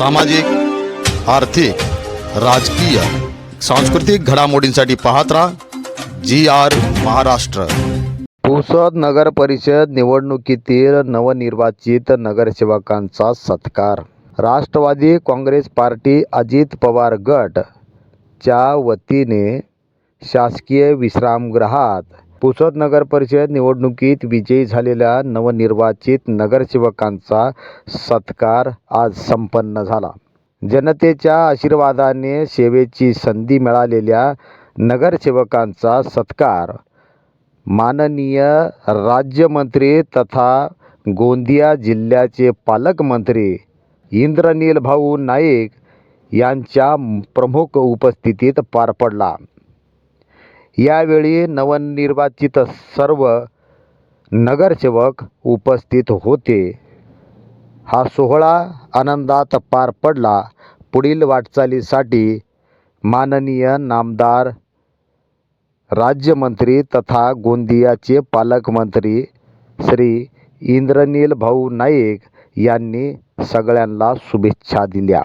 सामाजिक आर्थिक राजकीय सांस्कृतिक घडामोडींसाठी पाहत राहा जी आर महाराष्ट्र. पुसद नगर परिषद निवडणुकीतील नवनिर्वाचित नगरसेवकांचा सत्कार. राष्ट्रवादी काँग्रेस पार्टी अजित पवार गट च्या वतीने शासकीय विश्रामगृहात पुसद नगर परिषद निवडणुकीत विजयी झालेल्या नवनिर्वाचित नगरसेवकांचा सत्कार आज संपन्न झाला. जनतेच्या आशीर्वादाने सेवेची संधी मिळालेल्या नगरसेवकांचा सत्कार माननीय राज्यमंत्री तथा गोंदिया जिल्ह्याचे पालकमंत्री इंद्रनील भाऊ नाईक यांच्या प्रमुख उपस्थितीत पार पडला. यावेळी नवनिर्वाचित सर्व नगरसेवक उपस्थित होते. हा सोहळा आनंदात पार पडला. पुढील वाटचालीसाठी माननीय नामदार राज्यमंत्री तथा गोंदियाचे पालकमंत्री श्री इंद्रनील भाऊ नाईक यांनी सगळ्यांना शुभेच्छा दिल्या.